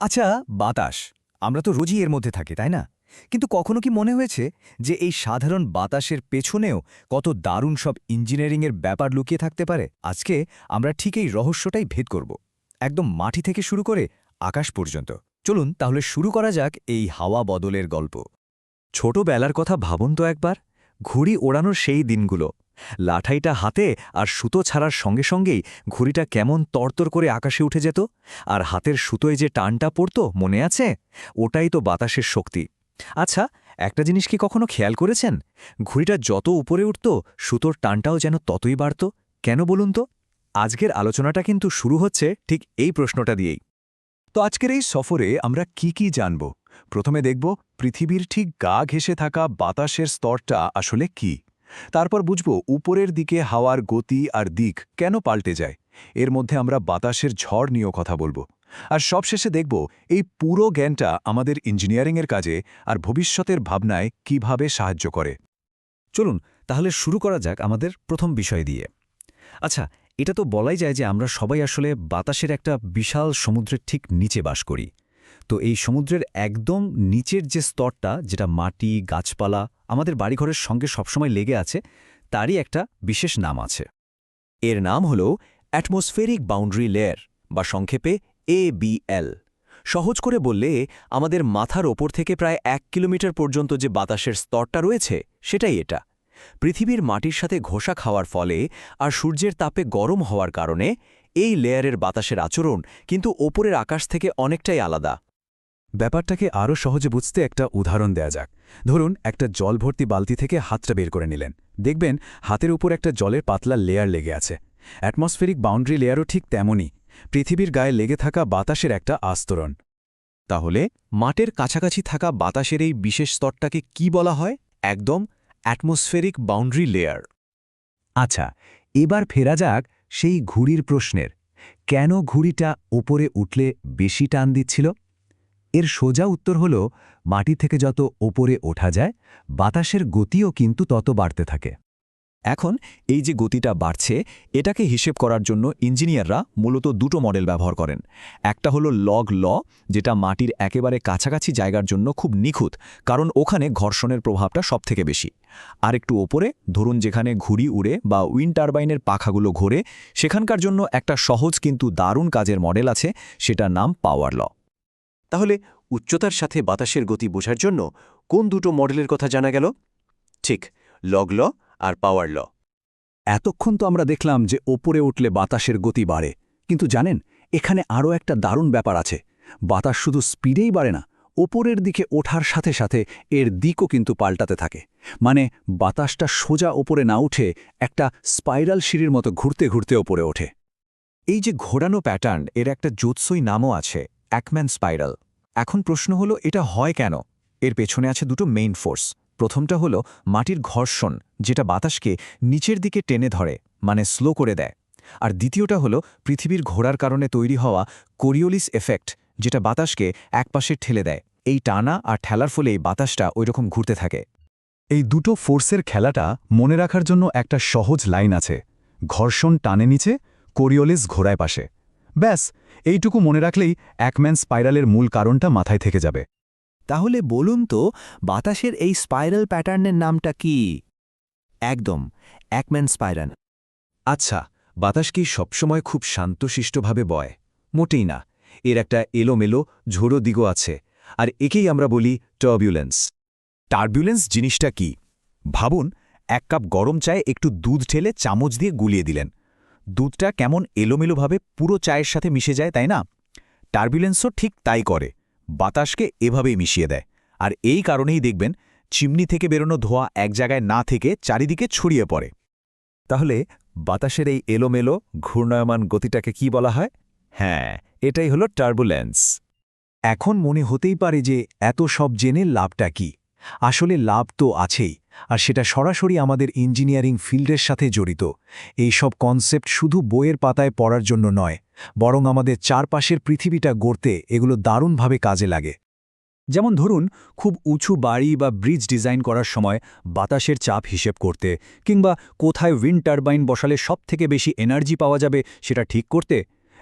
আচ্ছা বাতাস। আমরা তো রোজই এর মধ্যে থাকি, তাই না? কিন্তু কখনো কি মনে হয়েছে যে এই সাধারণ বাতাসের পেছনেও কত দারুণ সব ইঞ্জিনিয়ারিংয়ের ব্যাপার লুকিয়ে থাকতে পারে? আজকে আমরা ঠিক এই রহস্যটাই ভেদ করব। একদম মাটি থেকে শুরু করে আকাশ পর্যন্ত। চলুন তাহলে শুরু করা যাক এই হাওয়া বদলের গল্প। ছোটবেলার কথা ভাবুন তো একবার। ঘুড়ি ওড়ানোর সেই দিনগুলো। লাঠাইটা হাতে আর সুতো ছাড়ার সঙ্গে সঙ্গেই ঘুড়িটা কেমন তরতর করে আকাশে উঠে যেত, আর হাতের সুতোয় যে টানটা পড়ত, মনে আছে? ওটাই তো বাতাসের শক্তি। আচ্ছা একটা জিনিস কি কখনো খেয়াল করেছেন? ঘুড়িটা যত উপরে উঠত, সুতোর টানটাও যেন ততই বাড়ত। কেন বলুন তো? আজকের আলোচনাটা কিন্তু শুরু হচ্ছে ঠিক এই প্রশ্নটা দিয়েই। তো আজকের এই সফরে আমরা কি কি জানব? প্রথমে দেখব পৃথিবীর ঠিক গা ঘেসে থাকা বাতাসের স্তরটা আসলে কি। তারপর বুঝব উপরের দিকে হাওয়ার গতি আর দিক কেন পাল্টে যায়। এর মধ্যে আমরা বাতাসের ঝড় নিয়েও কথা বলব। আর সবশেষে দেখব এই পুরো জ্ঞানটা আমাদের ইঞ্জিনিয়ারিংয়ের কাজে আর ভবিষ্যতের ভাবনায় কীভাবে সাহায্য করে। চলুন, তাহলে শুরু করা যাক আমাদের প্রথম বিষয় দিয়ে। আচ্ছা এটা তো বলাই যায় যে আমরা সবাই আসলে বাতাসের একটা বিশাল সমুদ্রের ঠিক নিচে বাস করি। তো এই সমুদ্রের একদম নিচের যে স্তরটা, যেটা মাটি, গাছপালা, আমাদের বাড়িঘরের সঙ্গে সবসময় লেগে আছে, তারই একটা বিশেষ নাম আছে। এর নাম হল অ্যাটমসফেরিক বাউন্ডারি লেয়ার, বা সংক্ষেপে এবিএল সহজ করে বললে, আমাদের মাথার ওপর থেকে প্রায় এক কিলোমিটার পর্যন্ত যে বাতাসের স্তরটা রয়েছে, সেটাই এটা। পৃথিবীর মাটির সাথে ঘোষা খাওয়ার ফলে আর সূর্যের তাপে গরম হওয়ার কারণে এই লেয়ারের বাতাসের আচরণ কিন্তু ওপরের আকাশ থেকে অনেকটাই আলাদা। ব্যাপারটাকে আরও সহজে বুঝতে একটা উদাহরণ দেয়া যাক। ধরুন, একটা জল ভর্তি বালতি থেকে হাতটা বের করে নিলেন। দেখবেন, হাতের উপর একটা জলের পাতলা লেয়ার লেগে আছে। অ্যাটমসফেরিক বাউন্ডারি লেয়ারও ঠিক তেমনই। পৃথিবীর গায়ে লেগে থাকা বাতাসের একটা আস্তরণ। তাহলে মাটের কাছাকাছি থাকা বাতাসের এই বিশেষ স্তরটাকে কি বলা হয়? একদম, অ্যাটমসফেরিক বাউন্ডারি লেয়ার। আচ্ছা এবার ফেরা যাক সেই ঘুড়ির প্রশ্নের। কেন ঘুড়িটা ওপরে উঠলে বেশি টান দিচ্ছিল? এর সোজা উত্তর হল, মাটি থেকে যত ওপরে ওঠা যায়, বাতাসের গতিও কিন্তু তত বাড়তে থাকে। এখন এই যে গতিটা বাড়ছে, এটাকে হিসেব করার জন্য ইঞ্জিনিয়াররা মূলত দুটো মডেল ব্যবহার করেন। একটা হলো লগ ল যেটা মাটির একেবারে কাছাকাছি জায়গার জন্য খুব নিখুঁত, কারণ ওখানে ঘর্ষণের প্রভাবটা সবথেকে বেশি। আর একটু ওপরে, ধরুন যেখানে ঘুড়ি উড়ে বা উইন্ড টারবাইনের পাখাগুলো ঘোরে, সেখানকার জন্য একটা সহজ কিন্তু দারুণ কাজের মডেল আছে, সেটার নাম পাওয়ার ল তাহলে উচ্চতার সাথে বাতাসের গতি বোঝার জন্য কোন দুটো মডেলের কথা জানা গেল? ঠিক লগ ল আর পাওয়ার ল এতক্ষণ তো আমরা দেখলাম যে ওপরে উঠলে বাতাসের গতি বাড়ে, কিন্তু জানেন, এখানে আরও একটা দারুণ ব্যাপার আছে। বাতাস শুধু স্পিডেই বাড়ে না, ওপরের দিকে ওঠার সাথে সাথে এর দিকও কিন্তু পাল্টাতে থাকে। মানে বাতাসটা সোজা ওপরে না উঠে একটা স্পাইরাল সিঁড়ির মতো ঘুরতে ঘুরতে ওপরে ওঠে। এই যে ঘোরানো প্যাটার্ন এর একটা জোৎসই নামও আছে। Ekman spiral. এখন প্রশ্ন হলো, এটা হয় কেন? এর পেছনে আছে দুটো মেইন ফোর্স। প্রথমটা হলো মাটির ঘর্ষণ, যেটা বাতাসকে নিচের দিকে টেনে ধরে মানে স্লো করে দেয়। আর দ্বিতীয়টা হলো পৃথিবীর ঘোরার কারণে তৈরি হওয়া কোরিওলিস এফেক্ট, যেটা বাতাসকে একপাশে ঠেলে দেয়। এই টানা আর ঠেলার ফলে এই বাতাসটা ওইরকম ঘুরতে থাকে। এই দুটো ফোর্সের খেলাটা মনে রাখার জন্য একটা সহজ লাইন আছে। ঘর্ষণ টানে নিচে, কোরিওলিস ঘোড়ায় পাশে। ব্যাস এইটুকু মনে রাখলেই একম্যান স্পাইরালের মূল কারণটা মাথায় থেকে যাবে। তাহলে বলুন তো বাতাসের এই স্পাইরাল প্যাটার্নের নামটা কি? একদম একম্যান স্পাইরাল। আচ্ছা বাতাস কি সবসময় খুব শান্তশিষ্টভাবে বয়? মোটেই না এর একটা এলোমেলো ঝোড়ো দিগও আছে আর একেই আমরা বলি টার্বিউলেন্স টার্বিউলেন্স জিনিসটা কি? ভাবুন এক কাপ গরম চায়ে একটু দুধ ঠেলে চামচ দিয়ে গুলিয়ে দিলেন। দুধটা কেমন এলোমেলোভাবে পুরো চায়ের সাথে মিশে যায়, তাই না? টার্বিউলেন্সও ঠিক তাই করে। বাতাসকে এভাবেই মিশিয়ে দেয়। আর এই কারণেই দেখবেন চিমনি থেকে বেরোনো ধোঁয়া এক জায়গায় না থেকে চারিদিকে ছড়িয়ে পড়ে। তাহলে বাতাসের এই এলোমেলো, ঘূর্ণায়মান গতিটাকে কি বলা হয়? হ্যাঁ এটাই হলো টার্বুলেন্স। এখন মনে হতেই পারে যে এত সব জেনে লাভটা কি। আসলে লাভ তো আছেই, আর সেটা সরাসরি আমাদের ইঞ্জিনিয়ারিং ফিল্ডের সাথে জড়িত। এই সব কনসেপ্ট শুধু বইয়ের পাতায় পড়ার জন্য নয়, বরং আমাদের চারপাশের পৃথিবীটা গড়তে এগুলো দারুণভাবে কাজে লাগে। যেমন ধরুন, খুব উঁচু বাড়ি বা ব্রিজ ডিজাইন করার সময় বাতাসের চাপ হিসেব করতে, কিংবা কোথায় উইন্ড টারবাইন বসালে সবথেকে বেশি এনার্জি পাওয়া যাবে সেটা ঠিক করতে,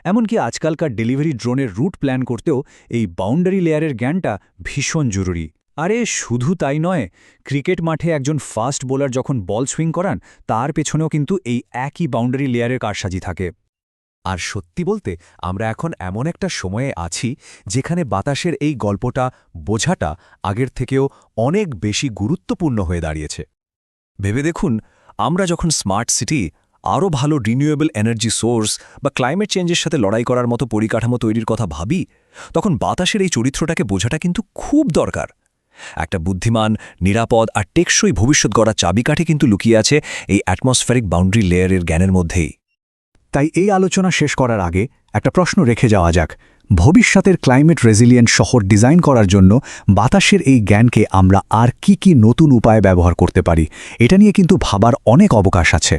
এমনকি আজকালকার ডেলিভারি ড্রোনের রুট প্ল্যান করতেও এই বাউন্ডারি লেয়ারের জ্ঞানটা ভীষণ জরুরি। আরে, শুধু তাই নয়, ক্রিকেট মাঠে একজন ফাস্ট বোলার যখন বল সুইং করান, তার পেছনেও কিন্তু এই একই বাউন্ডারি লেয়ারের কারসাজি থাকে। আর সত্যি বলতে, আমরা এখন এমন একটা সময়ে আছি, যেখানে বাতাসের এই গল্পটা, বোঝাটা আগের থেকেও অনেক বেশি গুরুত্বপূর্ণ হয়ে দাঁড়িয়েছে। ভেবে দেখুন, আমরা যখন স্মার্ট সিটি, আরও ভালো রিনিউয়েবল এনার্জি সোর্স বা ক্লাইমেট চেঞ্জের সাথে লড়াই করার মতো পরিকাঠামো তৈরির কথা ভাবি, তখন বাতাসের এই চরিত্রটাকে বোঝাটা কিন্তু খুব দরকার। একটা বুদ্ধিমান, নিরাপদ আর টেকসই ভবিষ্যৎ গড়া চাবিকাঠি কিন্তু লুকিয়ে আছে এই অ্যাটমসফেরিক বাউন্ডারি লেয়ারের জ্ঞানের মধ্যেই। তাই এই আলোচনা শেষ করার আগে একটা প্রশ্ন রেখে যাওয়া যাক। ভবিষ্যতের ক্লাইমেট রেজিলিয়েন্ট শহর ডিজাইন করার জন্য বাতাসের এই জ্ঞানকে আমরা আর কি কি নতুন উপায়ে ব্যবহার করতে পারি, এটা নিয়ে কিন্তু ভাবার অনেক অবকাশ আছে।